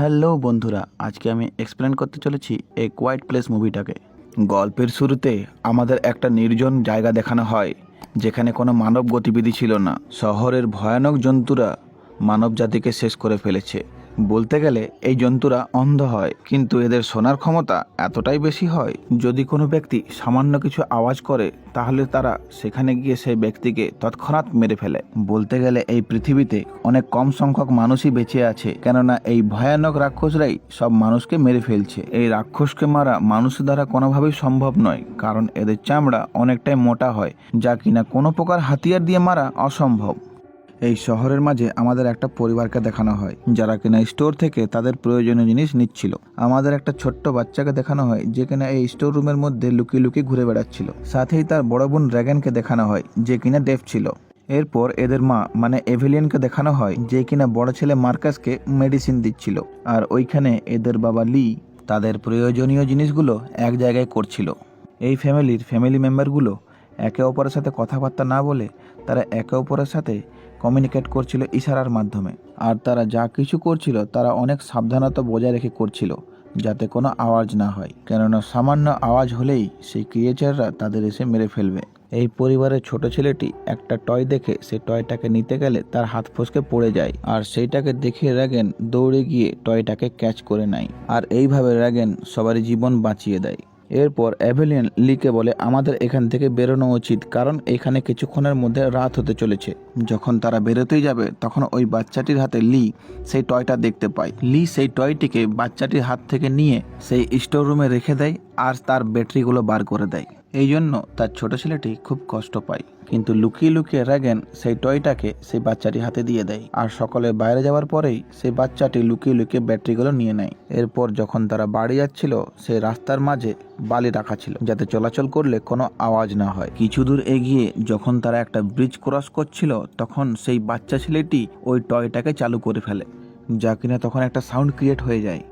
Hello বন্ধুরা, আজকে আমি এক্সপ্লেন করতে চলেছি এই কোয়াইট প্লেস মুভিটাকে গল্পের শুরুতে আমাদের একটা নির্জন জায়গা দেখানো হয়, যেখানে কোনো মানব গতিবিধি ছিল না। শহরের ভয়ানক জন্তুরা মানব জাতিকে শেষ করে ফেলেছে। বলতে গেলে এই জন্তুরা অন্ধ হয়, কিন্তু এদের শোনার ক্ষমতা এতটাই বেশি হয়, যদি কোনো ব্যক্তি সামান্য কিছু আওয়াজ করে, তাহলে তারা সেখানে গিয়ে সেই ব্যক্তিকে তৎক্ষণাৎ মেরে ফেলে। বলতে গেলে এই পৃথিবীতে অনেক কম সংখ্যক মানুষই বেঁচে আছে, কেননা এই ভয়ানক রাক্ষসরাই সব মানুষকে মেরে ফেলছে। এই রাক্ষসকে মারা মানুষ দ্বারা কোনোভাবেই সম্ভব নয়, কারণ এদের চামড়া অনেকটাই মোটা হয়, যা কিনা কোনো প্রকার হাতিয়ার দিয়ে মারা অসম্ভব। এই শহরের মাঝে আমাদের একটা পরিবারকে দেখানো হয়, যারা কিনা স্টোর থেকে তাদের প্রয়োজনীয় জিনিস নিচ্ছিল। আমাদের একটা ছোট্ট বাচ্চাকে দেখানো হয়, যে কিনা এই স্টোর রুমের মধ্যে লুকিয়ে লুকিয়ে ঘুরে বেড়াচ্ছিল। সাথেই তার বড় বোন ড্র্যাগনকে দেখানো হয়, যে কিনা ডেফ ছিল। এরপর এদের মা মানে এভিলিয়নকে দেখানো হয়, যে কিনা বড় ছেলে মার্কাসকে মেডিসিন দিচ্ছিল। আর ওইখানে এদের বাবা লি তাদের প্রয়োজনীয় জিনিসগুলো এক জায়গায় করছিল। এই ফ্যামিলির ফ্যামিলি মেম্বারগুলো একে অপরের সাথে কথাবার্তা না বলে তারা একে অপরের সাথে কমিউনিকেট করছিল ইশারার মাধ্যমে। আর তারা যা কিছু করছিল, তারা অনেক সাবধানতা বজায় রেখে করছিল, যাতে কোনো আওয়াজ না হয়। কেননা সামান্য আওয়াজ হলেই সেই ক্রিয়েচাররা তাদের এসে মেরে ফেলবে। এই পরিবারের ছোট ছেলেটি একটা টয় দেখে সেই টয়টাকে নিতে গেলে তার হাত ফসকে পড়ে যায়, আর সেইটাকে দেখে র্যাগেন দৌড়ে গিয়ে টয়টাকে ক্যাচ করে নেয়। আর এইভাবে র্যাগেন সবারই জীবন বাঁচিয়ে দেয়। এরপর অ্যাভেলিয়ান লিকে বলে, আমাদের এখান থেকে বেরোনো উচিত, কারণ এখানে কিছুক্ষণের মধ্যে রাত হতে চলেছে। যখন তারা বেরোতেই যাবে, তখন ওই বাচ্চাটির হাতে লি সেই টয়টা দেখতে পায়। লি সেই টয়টিকে বাচ্চাটির হাত থেকে নিয়ে সেই স্টোর রুমে রেখে দেয় আর তার ব্যাটারিগুলো বার করে দেয়। এই জন্য তার ছোট ছেলেটি খুব কষ্ট পায়। কিন্তু লুকিয়ে লুকিয়ে র্যাগেন সেই টয়টাকে সেই বাচ্চাটি হাতে দিয়ে দেয়। আর সকলে বাইরে যাওয়ার পরেই সেই বাচ্চাটি লুকিয়ে লুকিয়ে ব্যাটারিগুলো নিয়ে নেয়। এরপর যখন তারা বাড়ি যাচ্ছিল সেই রাস্তার মাঝে বালি রাখা ছিল, যাতে চলাচল করলে কোনো আওয়াজ না হয়। কিছু দূর এগিয়ে যখন তারা একটা ব্রিজ ক্রস করছিল, তখন সেই বাচ্চা ছেলেটি ওই টয়টাকে চালু করে ফেলে, যা কিনা তখন একটা সাউন্ড ক্রিয়েট হয়ে যায়।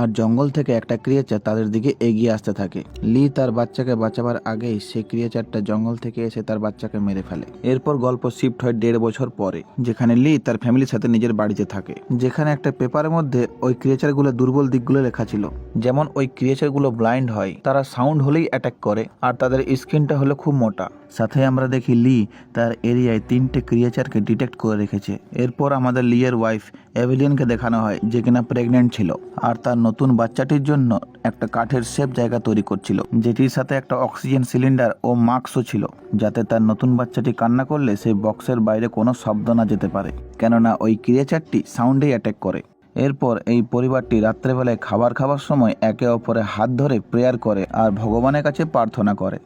আর জঙ্গল থেকে একটা ক্রিয়েচার তাদের দিকে এগিয়ে আসতে থাকে। লি তার বাচ্চাকে বাঁচাবার আগেই সেই ক্রিয়েচারটা জঙ্গল থেকে এসে তার বাচ্চাকে মেরে ফেলে। এরপর গল্প শিফট হয় দেড় বছর পরে, যেখানে লি তার ফ্যামিলির সাথে নিজের বাড়িতে থাকে। যেখানে একটা পেপারের মধ্যে ওই ক্রিয়েচারগুলো দুর্বল দিকগুলো লেখা ছিল। যেমন ওই ক্রিয়েচারগুলো ব্লাইন্ড হয়, তারা সাউন্ড হলেই অ্যাটাক করে, আর তাদের স্কিনটা হলো খুব মোটা। সাথে আমরা দেখি লি তার এরিয়ায় তিনটে ক্রিয়েচারকে ডিটেক্ট করে রেখেছে। এরপর আমাদের লিয়ের ওয়াইফ এভিলিয়নকে দেখানো হয় যে কিনা প্রেগনেন্ট ছিল আর তার নতুন বাচ্চাটির জন্য একটা কাঠের সেফ জায়গা তৈরি করছিল, যেটির সাথে একটা অক্সিজেন সিলিন্ডার ও মাস্কও ছিল, যাতে তার নতুন বাচ্চাটি কান্না করলে সেই বক্সের বাইরে কোনো শব্দ না যেতে পারে, কেননা ওই ক্রিয়েচারটি সাউন্ডেই অ্যাটাক করে। এরপর এই পরিবারটি রাত্রেবেলায় খাবার খাবার সময় একে অপরে হাত ধরে প্রেয়ার করে আর ভগবানের কাছে প্রার্থনা করে।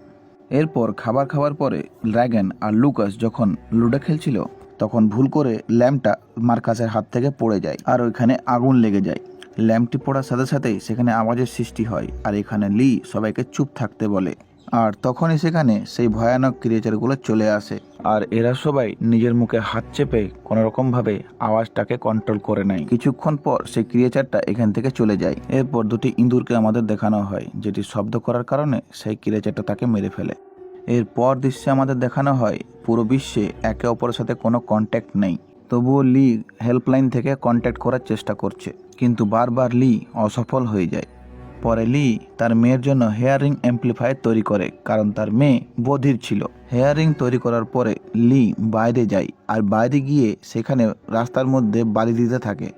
এরপর খাবার খাওয়ার পরে ড্র্যাগন আর লুকাস যখন লুডো খেলছিল তখন ভুল করে ল্যাম্পটা মার্কাসের হাত থেকে পড়ে যায় আর ওইখানে আগুন লেগে যায়। ল্যাম্পটি পড়ার সাথে সাথেই সেখানে আওয়াজের সৃষ্টি হয় আর এখানে লি সবাইকে চুপ থাকতে বলে। আর তখনই সেখানে সেই ভয়ানক ক্রিয়েচারগুলো চলে আসে আর এরা সবাই নিজের মুখে হাত চেপে কোনোরকমভাবে আওয়াজটাকে কন্ট্রোল করে নেয়। কিছুক্ষণ পর সেই ক্রিয়েচারটা এখান থেকে চলে যায়। এরপর দুটি ইঁদুরকে আমাদের দেখানো হয়, যেটি শব্দ করার কারণে সেই ক্রিয়েচারটা তাকে মেরে ফেলে। এরপর দৃশ্যে আমাদের দেখানো হয়, পুরো বিশ্বে একে অপরের সাথে কোনো কন্ট্যাক্ট নেই। তবুও লি হেল্পলাইন থেকে কন্ট্যাক্ট করার চেষ্টা করছে, কিন্তু বারবার লি অসফল হয়ে যায়। পরে লি তার মেয়ের জন্য হেয়ারিং অ্যাম্পলিফায়ার তৈরি করে, কারণ তার মেয়ে বধির ছিল। হেয়ারিং তৈরি করার পরে লি বাইরে যায়, আর বাইরে গিয়ে সেখানে রাস্তার মধ্যে বালি দিতে থাকে।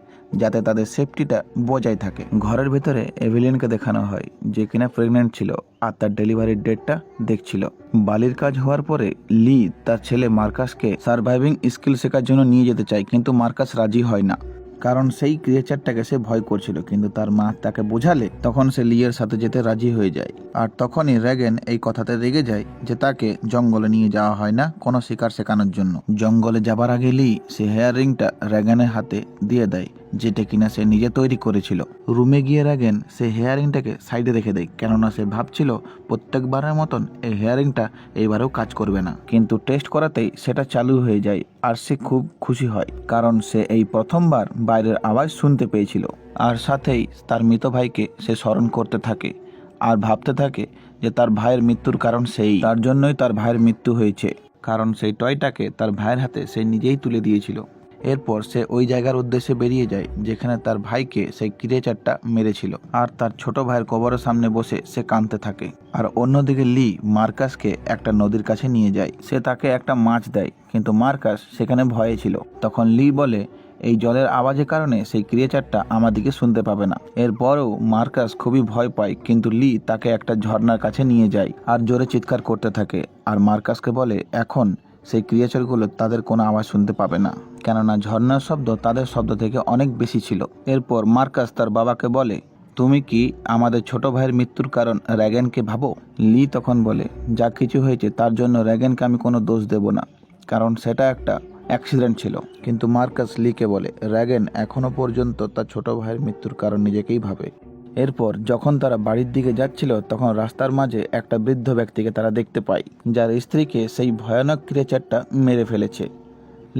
যাতে তাদের সেফটিটা বজায় থাকে। ঘরের ভেতরে এভিলিয়নকে দেখানো হয়, যে কিনা প্রেগনেন্ট ছিল আর তার ডেলিভারির ডেটটা দেখছিল। বালির কাজ হওয়ার পরে লি তার ছেলে মার্কাসকে সার্ভাইভিং স্কিল শেখার জন্য নিয়ে যেতে চায়, কিন্তু মার্কাস রাজি হয় না। কারণ সেই ক্রিয়েচারটাকে সে ভয় করছিল, কিন্তু তার মা তাকে বোঝালে তখন সে লিয়ের সাথে যেতে রাজি হয়ে যায়। আর তখনই র্যাগেন এই কথাতে রেগে যায় যে তাকে জঙ্গলে নিয়ে যাওয়া হয় না কোনো শিকার শেখানোর জন্য। জঙ্গলে যাবার আগে লি সে হেয়ার রিংটা র্যাগেনের হাতে দিয়ে দেয়। যেটা কিনা সে নিজে তৈরি করেছিল। রুমে গিয়ে রাগেন, সে হেয়ারিংটাকে সাইডে রেখে দেয়, কেননা সে ভাবছিল প্রত্যেকবারের মতন এই হেয়ারিংটা এইবারেও কাজ করবে না। কিন্তু টেস্ট করাতেই সেটা চালু হয়ে যায় আর সে খুব খুশি হয়, কারণ সে এই প্রথমবার বাইরের আওয়াজ শুনতে পেয়েছিল। আর সাথেই তার মৃত ভাইকে সে স্মরণ করতে থাকে আর ভাবতে থাকে যে তার ভাইয়ের মৃত্যুর কারণ সেই, তার জন্যই তার ভাইয়ের মৃত্যু হয়েছে। কারণ সেই টয়টাকে তার ভাইয়ের হাতে সে নিজেই তুলে দিয়েছিল। এরপর সে ওই জায়গার উদ্দেশ্যে বেরিয়ে যায়, যেখানে তার ভাইকে সেই ক্রিয়েচারটা মেরেছিল। আর তার ছোট ভাইয়ের কবরের সামনে বসে সে কাঁদতে থাকে। আর অন্যদিকে লি মার্কাসকে একটা নদীর কাছে নিয়ে যায়। সে তাকে একটা মাছ দেয়, কিন্তু মার্কাস সেখানে ভয়ে ছিল। তখন লি বলে, এই জলের আওয়াজের কারণে সেই ক্রিয়েচারটা আমাদিকে শুনতে পাবে না। এরপরও মার্কাস খুবই ভয় পায়, কিন্তু লি তাকে একটা ঝর্ণার কাছে নিয়ে যায় আর জোরে চিৎকার করতে থাকে। আর মার্কাসকে বলে, এখন সেই ক্রিয়েচারগুলো তাদের কোনো আওয়াজ শুনতে পাবে না। কেননা ঝর্ণার শব্দ তাদের শব্দ থেকে অনেক বেশি ছিল। এরপর মার্কাস তার বাবাকে বলে, তুমি কি আমাদের ছোট ভাইয়ের মৃত্যুর কারণ র্যাগেনকে ভাবো? লি তখন বলে, যা কিছু হয়েছে তার জন্য র্যাগেনকে আমি কোনো দোষ দেব না, কারণ সেটা একটা অ্যাক্সিডেন্ট ছিল। কিন্তু মার্কাস লিকে বলে, র্যাগেন এখনও পর্যন্ত তার ছোট ভাইয়ের মৃত্যুর কারণ নিজেকেই ভাবে। এরপর যখন তারা বাড়ির দিকে যাচ্ছিল, তখন রাস্তার মাঝে একটা বৃদ্ধ ব্যক্তিকে তারা দেখতে পায়, যার স্ত্রীকে সেই ভয়ানক ক্রিয়েচারটা মেরে ফেলেছে।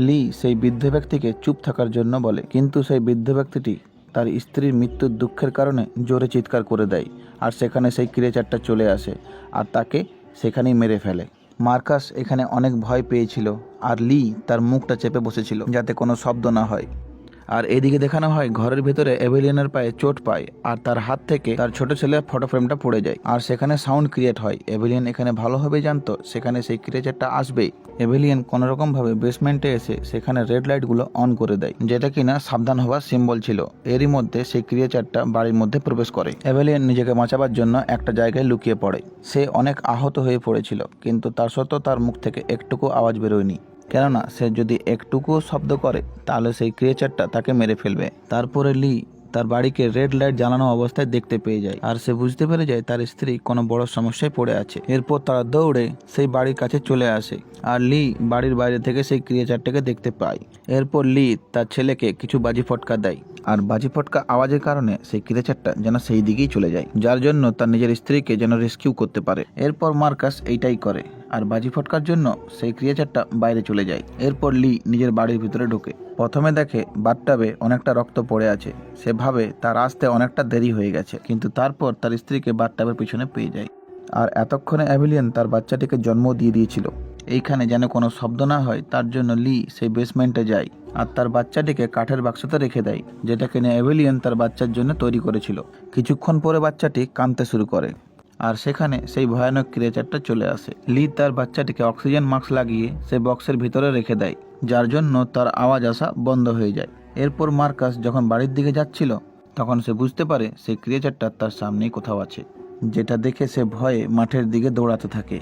লি সেই বৃদ্ধ ব্যক্তিকে চুপ থাকার জন্য বলে, কিন্তু সেই বৃদ্ধ ব্যক্তিটি তার স্ত্রীর মৃত্যুর দুঃখের কারণে জোরে চিৎকার করে দেয়, আর সেখানে সেই ক্রিয়েচারটা চলে আসে, আর তাকে সেখানেই মেরে ফেলে। মার্কাস এখানে অনেক ভয় পেয়েছিল, আর লি তার মুখটা চেপে বসেছিল, যাতে কোনো শব্দ না হয়। আর এদিকে দেখানো হয়, ঘরের ভিতরে এভিলিয়নের পায়ে চোট পায় আর তার হাত থেকে তার ছোট ছেলের ফটো ফ্রেমটা পড়ে যায়। আর সেখানে সাউন্ড ক্রিয়েট হয়। এভেলিয়ান এখানে ভালোভাবে জানতো, সেখানে সেই ক্রিয়েচারটা আসবেই। এভেলিয়ান কোনো রকম ভাবে বেসমেন্টে এসে সেখানে রেড লাইটগুলো অন করে দেয়, যেটা কিনা সাবধান হওয়ার সিম্বল ছিল। এরই মধ্যে সেই ক্রিয়েচারটা বাড়ির মধ্যে প্রবেশ করে। এভিলিয়ন নিজেকে বাঁচাবার জন্য একটা জায়গায় লুকিয়ে পড়ে। সে অনেক আহত হয়ে পড়েছিল, কিন্তু তার সত্ত্বেও তার মুখ থেকে একটুকু আওয়াজ বেরোয়নি। কেননা সে যদি একটুকুও শব্দ করে, তাহলে সেই ক্রিয়েচারটা তাকে মেরে ফেলবে। তারপরে লি তার বাড়িকে রেড লাইট জ্বালানো অবস্থায় দেখতে পেয়ে যায়। আর সে বুঝতে পেরে যায় তার স্ত্রী কোনো বড় সমস্যায় পড়ে আছে। এরপর তারা দৌড়ে সেই বাড়ির কাছে চলে আসে আর লি বাড়ির বাইরে থেকে সেই ক্রিয়েচারটাকে দেখতে পায়। এরপর লি তার ছেলেকে কিছু বাজি ফটকা দেয় আর বাজি ফটকা আওয়াজের কারণে সেই ক্রিয়েচারটা যেন সেই দিকেই চলে যায়, যার জন্য তার নিজের স্ত্রীকে যেন রেস্কিউ করতে পারে। এরপর মার্কাস এইটাই করে। আর বাজি ফটকার জন্য সেই ক্রিয়েচারটা বাইরে চলে যায়। এরপর লি নিজের বাড়ির ভিতরে ঢোকে। প্রথমে দেখে বাথটাবে অনেকটা রক্ত পড়ে আছে। সে ভাবে তার আসতে অনেকটা দেরি হয়ে গেছে, কিন্তু তারপর তার স্ত্রীকে বাথটাবের পিছনে পেয়ে যায়। আর এতক্ষণে অ্যাভিলিয়ন তার বাচ্চাটিকে জন্ম দিয়ে দিয়েছিল। এইখানে যেন কোনো শব্দ না হয়, তার জন্য লি সেই বেসমেন্টে যায় আর তার বাচ্চাটিকে কাঠের বাক্সতে রেখে দেয় যেটা কিনা অ্যাভিলিয়ন তার বাচ্চার জন্য তৈরি করেছিল। কিছুক্ষণ পরে বাচ্চাটি কাঁদতে শুরু করে। আর সেখানে সেই ভয়ানক ক্রিয়েচারটা চলে আসে। লি তার বাচ্চাটিকে অক্সিজেন মাস্ক লাগিয়ে সে বক্সের ভিতরে রেখে দেয়, যার জন্য তার আওয়াজ আসা বন্ধ হয়ে যায়। এরপর মার্কাস যখন বাড়ির দিকে যাচ্ছিল, তখন সে বুঝতে পারে সেই ক্রিয়েচারটা তার সামনেই কোথাও আছে, যেটা দেখে সে ভয়ে মাঠের দিকে দৌড়াতে থাকে।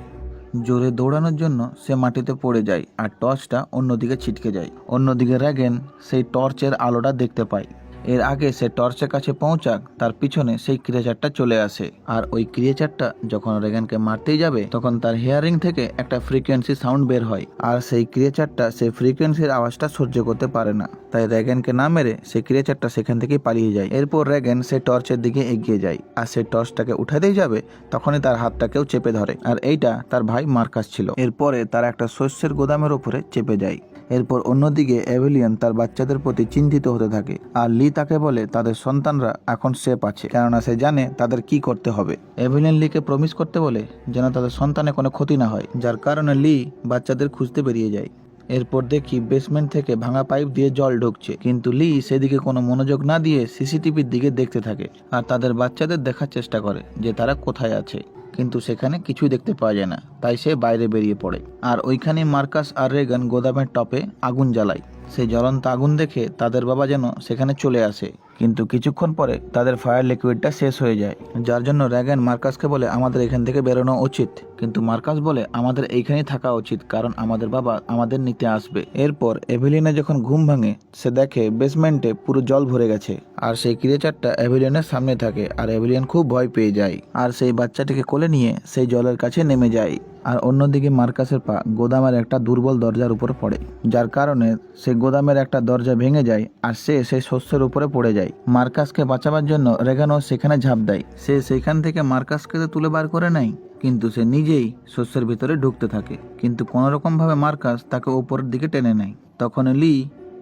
জোরে দৌড়ানোর জন্য সে মাটিতে পড়ে যায় আর টর্চটা অন্যদিকে ছিটকে যায়। অন্যদিকে র্যাগেন সেই টর্চের আলোটা দেখতে পায়। এর আগে সে টর্চের কাছে পৌঁছাক, তার পিছনে সেই ক্রিয়েচারটা চলে আসে। আর ওই ক্রিয়েচারটা যখন রেগানকে মারতেই যাবে, তখন তার হেয়ারিং থেকে একটা ফ্রিকোয়েন্সি সাউন্ড বের হয়। আর সেই ক্রিয়েচারটা সেই ফ্রিকোয়েন্সির আওয়াজটা সহ্য করতে পারে না। তাই রেগেনকে না মেরে সেই ক্রিয়েচারটা সেখান থেকে পালিয়ে যায়। এরপর রেগেন সেই টর্চের দিকে এগিয়ে যায়। আর সেই টর্চটাকে উঠাতেই যাবে, তখনই তার হাতটাকেও চেপে ধরে। আর এইটা তার ভাই মার্কাস ছিল। এরপরে তার একটা শস্যের গোদামের উপরে চেপে যায়। এরপর অন্যদিকে এভিলিয়ন তার বাচ্চাদের প্রতি চিন্তিত হতে থাকে। আর লি তাকে বলে, তাদের সন্তানরা এখন সেফ আছে, কেননা সে জানে তাদের কি করতে হবে। এভিলিয়ন লিকে প্রমিস করতে বলে, যেন তাদের সন্তানে কোনো ক্ষতি না হয়, যার কারণে লি বাচ্চাদের খুঁজতে বেরিয়ে যায়। এরপর দেখি বেসমেন্ট থেকে ভাঙা পাইপ দিয়ে জল ঢুকছে। কিন্তু লি সেদিকে কোনো মনোযোগ না দিয়ে সিসিটিভির দিকে দেখতে থাকে, আর তাদের বাচ্চাদের দেখার চেষ্টা করে যে তারা কোথায় আছে। কিন্তু সেখানে কিছুই দেখতে পাওয়া যায় না। তাই সে বাইরে বেরিয়ে পড়ে। আর ওইখানে মার্কাস আর রেগান গোদামের টপে আগুন জ্বালায়। সেই জ্বলন্ত আগুন দেখে তাদের বাবা যেন সেখানে চলে আসে। কিন্তু কিছুক্ষণ পরে তাদের ফায়ার লিকুইডটা শেষ হয়ে যায়, যার জন্য র্যাগেন মার্কাসকে বলে আমাদের এখান থেকে বেরোনো উচিত। কিন্তু মার্কাস বলে, আমাদের এইখানেই থাকা উচিত, কারণ আমাদের বাবা আমাদের নিতে আসবে। এরপর এভিলিয়নে যখন ঘুম ভাঙে, সে দেখে বেসমেন্টে পুরো জল ভরে গেছে, আর সেই ক্রিয়েচারটা এভিলিয়নের সামনে থাকে, আর এভিলিয়ন খুব ভয় পেয়ে যায়। আর সেই বাচ্চাটিকে কোলে নিয়ে সেই জলের কাছে নেমে যায়। আর অন্যদিকে মার্কাসের পা গোদামের একটা দুর্বল দরজার উপর পড়ে, যার কারণে সে গোদামের একটা দরজা ভেঙে যায় আর সে সেই শস্যের উপরে পড়ে যায়। মার্কাসকে বাঁচাবার জন্য রেগানো সেখানে ঝাঁপ দেয়। সে সেখান থেকে মার্কাসকে তো তুলে বার করে নেয়, কিন্তু সে নিজেই শস্যের ভিতরে ঢুকতে থাকে। কিন্তু কোনো রকম ভাবে মার্কাস তাকে উপরের দিকে টেনে নেয়। তখন লি,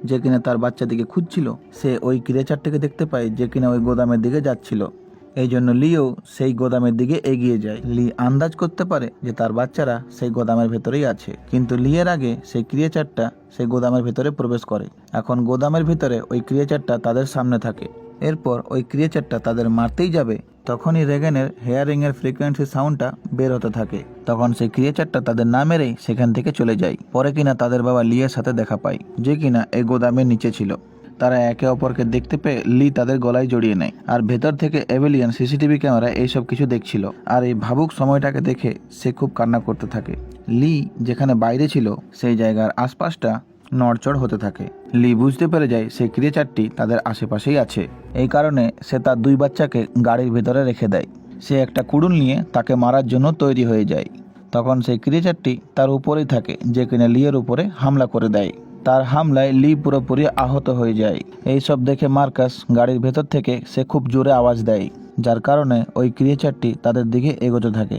যে কিনা তার বাচ্চাদিকে খুঁজছিল, সে ওই ক্রিয়েচারটাকে দেখতে পায় যে কিনা ওই গোদামের দিকে যাচ্ছিল। এই জন্য লিও সেই গোদামের দিকে এগিয়ে যায়। লি আন্দাজ করতে পারে যে তার বাচ্চারা সেই গোদামের ভেতরেই আছে। কিন্তু লিয়ের আগে সেই ক্রিয়েচারটা সেই গোদামের ভেতরে প্রবেশ করে। এখন গোদামের ভিতরে ওই ক্রিয়েচারটা তাদের সামনে থাকে। এরপর ওই ক্রিয়েচারটা তাদের মারতেই যাবে, তখনই রেগেনের হেয়ারিং এর ফ্রিকোয়েন্সি সাউন্ডটা বের হতে থাকে। তখন সেই ক্রিয়েচারটা তাদের না মেরেই সেখান থেকে চলে যায়। পরে কিনা তাদের বাবা লিয়ের সাথে দেখা পায়, যে কিনা এই গোদামের নিচে ছিল। তারা একে অপরকে দেখতে পেয়ে লি তাদের গলায় জড়িয়ে নেয়। আর ভেতর থেকে এভেলিয়ান সিসিটিভি ক্যামেরা এইসব কিছু দেখছিল। আর এই ভাবুক সময়টাকে দেখে সে খুব কান্না করতে থাকে। লি যেখানে বাইরে ছিল, সেই জায়গার আশপাশটা নড়চড় হতে থাকে। লি বুঝতে পেরে যায় সেই ক্রিয়েচারটি তাদের আশেপাশেই আছে। এই কারণে সে তার দুই বাচ্চাকে গাড়ির ভেতরে রেখে দেয়। সে একটা কুড়ুল নিয়ে তাকে মারার জন্য তৈরি হয়ে যায়। তখন সেই ক্রিয়েচারটি তার উপরেই থাকে, যে কিনা লিয়ের উপরে হামলা করে দেয়। তার হামলায় লি পুরোপুরি আহত হয়ে যায়। এই সব দেখে মার্কাস গাড়ির ভেতর থেকে সে খুব জোরে আওয়াজ দেয়, যার কারণে ওই ক্রিয়েচারটি তাদের দিকে এগোতে থাকে।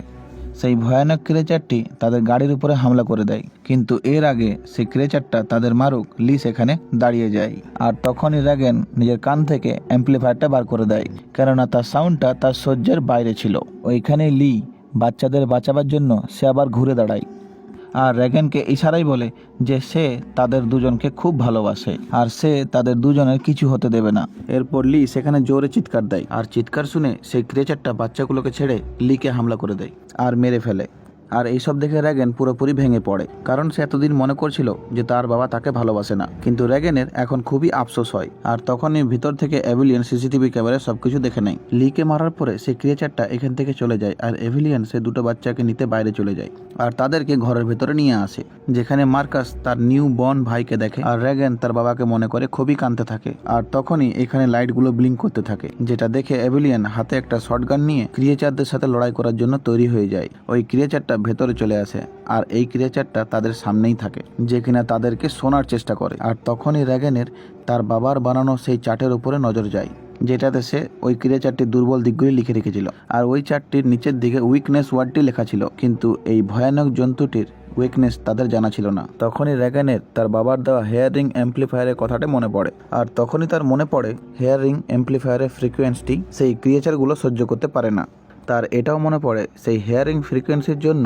সেই ভয়ানক ক্রিয়েচারটি তাদের গাড়ির উপরে হামলা করে দেয়, কিন্তু এর আগে সেই ক্রিয়েচারটা তাদের মারুক লি সেখানে দাঁড়িয়ে যায়। আর তখনই র্যাগেন নিজের কান থেকে অ্যাম্পলিফায়ারটা বার করে দেয়, কেননা তার সাউন্ডটা তার সহ্যের বাইরে ছিল। ওইখানে লি বাচ্চাদের বাঁচাবার জন্য সে আবার ঘুরে দাঁড়ায়। আর রেগেনকে ইশারাই বলে যে সে তাদের দুজনকে খুব ভালোবাসে আর সে তাদের দুজনের কিছু হতে দেবে না। এরপর লি সেখানে জোরে চিৎকার দেয়। আর চিৎকার শুনে সেই ক্রেচারটা বাচ্চাগুলোকে ছেড়ে লিকে হামলা করে দেয় আর মেরে ফেলে। আর এইসব দেখে র্যাগেন পুরোপুরি ভেঙে পড়ে, কারণ সে এতদিন মনে করছিল যে তার বাবা তাকে ভালোবাসে না। কিন্তু র্যাগেনের এখন খুবই আফসোস হয়, আর তখনই ভিতর থেকে এভিলিয়ান সিসিটিভি ক্যামেরায় সবকিছু দেখে নেয়। লিকে মারার পরে সে ক্রিয়েচারটা এখান থেকে চলে যায়, আর এভিলিয়ান সে দুটো বাচ্চাকে নিতে বাইরে চলে যায়, আর তাদেরকে ঘরের ভেতরে নিয়ে আসে, যেখানে মার্কাস তার নিউ বর্ন ভাইকে দেখে, আর র্যাগেন তার বাবাকে মনে করে খুবই কাঁদতে থাকে, আর তখনই এখানে লাইটগুলো ব্লিঙ্ক করতে থাকে, যেটা দেখে এভিলিয়ান হাতে একটা শর্টগান নিয়ে ক্রিয়েচারদের সাথে লড়াই করার জন্য তৈরি হয়ে যায়। ওই ক্রিয়েচারটা ভেতরে চলে আসে আর এই ক্রিয়েচারটা তাদের সামনেই থাকে, যে কিনা তাদেরকে শোনার চেষ্টা করে। আর তখনই র্যাগেনের তার বাবার বানানো সেই চার্টের উপরে নজর যায়, যেটাতে সে ওই ক্রিয়েচারটির দুর্বল দিকগুলি লিখে রেখেছিল। আর ওই চার্টটির নিচের দিকে উইকনেস ওয়ার্ডটি লেখা ছিল, কিন্তু এই ভয়ানক জন্তুটির উইকনেস তাদের জানা ছিল না। তখনই র্যাগানের তার বাবার দেওয়া হেয়ারিং অ্যাম্পলিফায়ারের কথাটা মনে পড়ে, আর তখনই তার মনে পড়ে হেয়ারিং অ্যাম্পলিফায়ারের ফ্রিকোয়েন্সটি সেই ক্রিয়েচারগুলো সহ্য করতে পারে না। তার এটাও মনে পড়ে, সেই হেয়ারিং ফ্রিকোয়েন্সির জন্য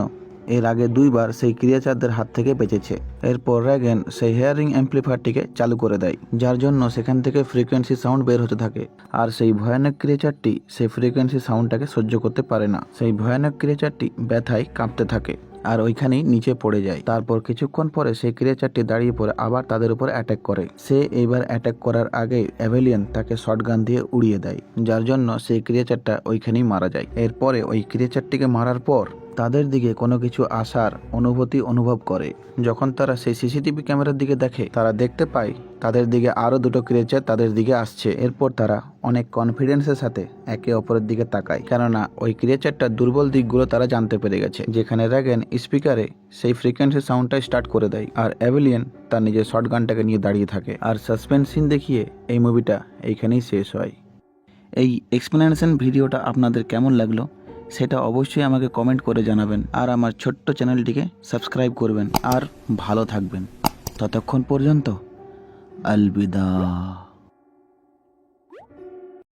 এর আগে দুইবার সেই ক্রিয়াচারদের হাত থেকে বেঁচেছে। এরপর র্যাগেন সেই হেয়ারিং অ্যাম্প্লিফায়ারটিকে চালু করে দেয়, যার জন্য সেখান থেকে ফ্রিকোয়েন্সি সাউন্ড বের হতে থাকে। আর সেই ভয়ানক ক্রিয়েচারটি সেই ফ্রিকোয়েন্সি সাউন্ডটাকে সহ্য করতে পারে না। সেই ভয়ানক ক্রিয়েচারটি ব্যথায় কাঁপতে থাকে। আর ওইখানেই নিচে পড়ে যায়। তারপর কিছুক্ষণ পরে সেই ক্রিয়েচারটি দাঁড়িয়ে পড়ে, আবার তাদের উপর অ্যাটাক করে। সে এইবার অ্যাটাক করার আগে অ্যাভেলিয়ান তাকে শটগান দিয়ে উড়িয়ে দেয়, যার জন্য সেই ক্রিয়েচারটা ওইখানেই মারা যায়। এরপরে ওই ক্রিয়েচারটিকে মারার পর তাদের দিকে কোনো কিছু আসার অনুভূতি অনুভব করে। যখন তারা সেই সিসিটিভি ক্যামেরার দিকে দেখে, তারা দেখতে পায় তাদের দিকে আরও দুটো ক্রিয়েচার তাদের দিকে আসছে। এরপর তারা অনেক কনফিডেন্সের সাথে একে অপরের দিকে তাকায়। কেননা, ওই ক্রিয়েচারটার দুর্বল দিকগুলো তারা জানতে পেরে গেছে। যেখানে র্যাগেন স্পিকারে সেই ফ্রিকোয়েন্সি সাউন্ডটা স্টার্ট করে দেয় আর অ্যাভিলিয়ান তার নিজের শর্ট গানটাকে নিয়ে দাঁড়িয়ে থাকে। আর সাসপেন্স সিন দেখিয়ে এই মুভিটা এইখানেই শেষ হয়। এই এক্সপ্লেনেশন ভিডিওটা আপনাদের কেমন লাগল? সেটা অবশ্যই আমাকে কমেন্ট করে জানাবেন আর আমার ছোট্ট চ্যানেলটিকে সাবস্ক্রাইব করবেন আর ভালো থাকবেন। ততক্ষণ পর্যন্ত, আলবিদা।